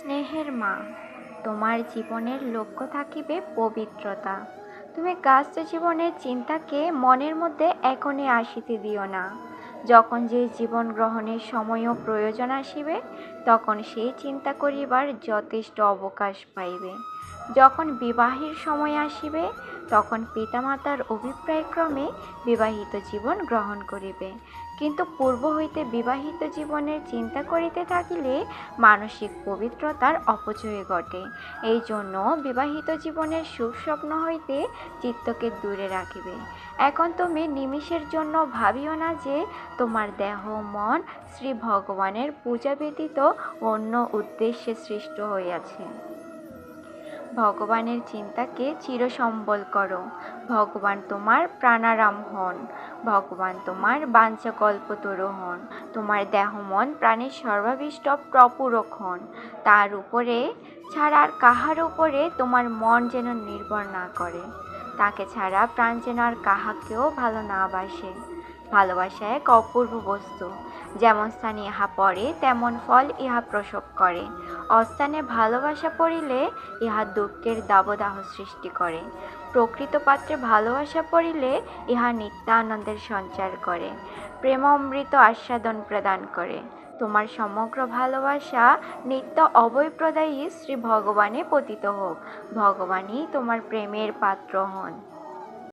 স্নেহের মা, তোমার জীবনের লক্ষ্য থাকিবে পবিত্রতা। তুমি কাস্ত জীবনের চিন্তাকে মনের মধ্যে এখনই আসিতে দিও না। যখন যে জীবন গ্রহণের সময়ও প্রয়োজন আসিবে, তখন সেই চিন্তা করিবার যথেষ্ট অবকাশ পাইবে। যখন বিবাহের সময় আসিবে, তখন পিতামাতার অভিপ্রায়ক্রমে বিবাহিত জীবন গ্রহণ করিবে। কিন্তু পূর্ব হইতে বিবাহিত জীবনের চিন্তা করিতে থাকিলে মানসিক পবিত্রতার অপচয় ঘটে। এই জন্য বিবাহিত জীবনের সুখ স্বপ্ন হইতে চিত্তকে দূরে রাখিবে। এখন তুমি নিমিষের জন্য ভাবিও না যে তোমার দেহ, মন শ্রী ভগবানের পূজা ব্যতীত অন্য উদ্দেশ্যে সৃষ্ট হইয়াছে। ভগবানের চিন্তাকে চিরসম্বল করো। ভগবান তোমার প্রাণারাম হন। ভগবান তোমার বাঞ্ছা কল্পতরু হন। তোমার দেহ মন প্রাণের সর্বাভীষ্ট প্রপূরক হন। তার উপরে ছাড়া আর কাহার উপরে তোমার মন যেন নির্ভর না করে। তাকে ছাড়া প্রাণ যেন আর কাহাকেও ভালো না বাসে। ভালোবাসা এক অপূর্ব বস্তু। যেমন স্থানে ইহা পড়ে, তেমন ফল ইহা প্রসব করে। অস্থানে ভালোবাসা পড়িলে ইহা দুঃখের দাবদাহ সৃষ্টি করে। প্রকৃত পাত্রে ভালোবাসা পড়িলে ইহা নিত্যানন্দের সঞ্চার করে। প্রেম অমৃত আস্বাদন প্রদান করে। তোমার সমগ্র ভালোবাসা নিত্য অবয়প্রদায়ী শ্রী ভগবানে পতিত হোক। ভগবানই তোমার প্রেমের পাত্র হন।